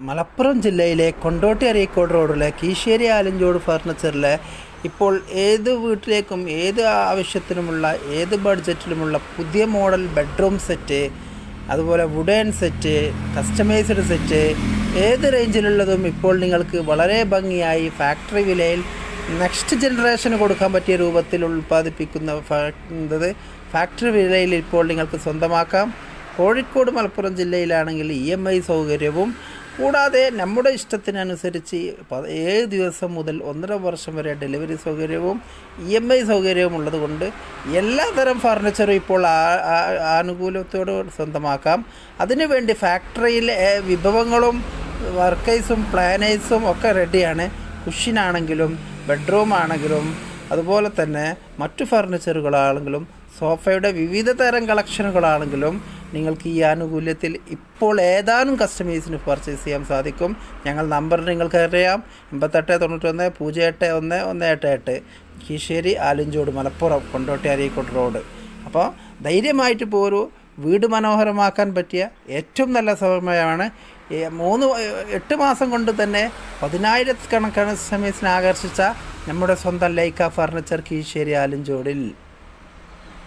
മലപ്പുറം ജില്ലയിലെ കൊണ്ടോട്ടി അരീക്കോട് റോഡിലെ കീശ്ശേരി ആലഞ്ചോട് ഫർണിച്ചറിലെ ഇപ്പോൾ ഏത് വീട്ടിലേക്കും ഏത് ആവശ്യത്തിനുമുള്ള ഏത് ബഡ്ജറ്റിലുമുള്ള പുതിയ മോഡൽ ബെഡ്റൂം സെറ്റ് അതുപോലെ വുഡൻ സെറ്റ് കസ്റ്റമൈസ്ഡ് സെറ്റ് ഏത് റേഞ്ചിലുള്ളതും ഇപ്പോൾ നിങ്ങൾക്ക് വളരെ ഭംഗിയായി ഫാക്ടറി വിലയിൽ നെക്സ്റ്റ് ജനറേഷന് കൊടുക്കാൻ പറ്റിയ രൂപത്തിൽ ഉൽപ്പാദിപ്പിക്കുന്ന ഫാക്ടത് ഫാക്ടറി വിലയിൽ ഇപ്പോൾ നിങ്ങൾക്ക് സ്വന്തമാക്കാം. കോഴിക്കോട് മലപ്പുറം ജില്ലയിലാണെങ്കിൽ ഇ എം ഐ സൗകര്യവും കൂടാതെ നമ്മുടെ ഇഷ്ടത്തിനനുസരിച്ച് ഏഴ് ദിവസം മുതൽ ഒന്നര വർഷം വരെ ഡെലിവറി സൗകര്യവും ഇ എം ഐ സൗകര്യവും ഉള്ളതുകൊണ്ട് എല്ലാതരം ഫർണിച്ചറും ഇപ്പോൾ ആനുകൂല്യത്തോട് സ്വന്തമാക്കാം. അതിനുവേണ്ടി ഫാക്ടറിയിലെ വിഭവങ്ങളും വർക്കേഴ്സും പ്ലാനേഴ്സും ഒക്കെ റെഡിയാണ്. കുഷിനാണെങ്കിലും ബെഡ്റൂം ആണെങ്കിലും അതുപോലെ തന്നെ മറ്റു ഫർണിച്ചറുകളാണെങ്കിലും സോഫയുടെ വിവിധ തരം കളക്ഷനുകളാണെങ്കിലും നിങ്ങൾക്ക് ഈ ആനുകൂല്യത്തിൽ ഇപ്പോൾ ഏതാനും കസ്റ്റമേഴ്സിന് പർച്ചേസ് ചെയ്യാൻ സാധിക്കും. ഞങ്ങൾ നമ്പർ നിങ്ങൾക്ക് അറിയാം. എൺപത്തെട്ട് തൊണ്ണൂറ്റൊന്ന് പൂജ്യം എട്ട് ഒന്ന് ഒന്ന് എട്ട്. എട്ട് കീശ്ശേരി ആലഞ്ചോട് മലപ്പുറം കൊണ്ടോട്ടി അരീക്കോട് റോഡ്. അപ്പോൾ ധൈര്യമായിട്ട് പോരൂ വീട് മനോഹരമാക്കാൻ പറ്റിയ ഏറ്റവും നല്ല സമയമാണ്. മൂന്ന് എട്ട് മാസം കൊണ്ട് തന്നെ പതിനായിരക്കണക്കാണ് കസ്റ്റമേഴ്സിനെ ആകർഷിച്ച നമ്മുടെ സ്വന്തം ലൈക്ക ഫർണിച്ചർ കീശ്ശേരി ആലഞ്ചോടിൽ.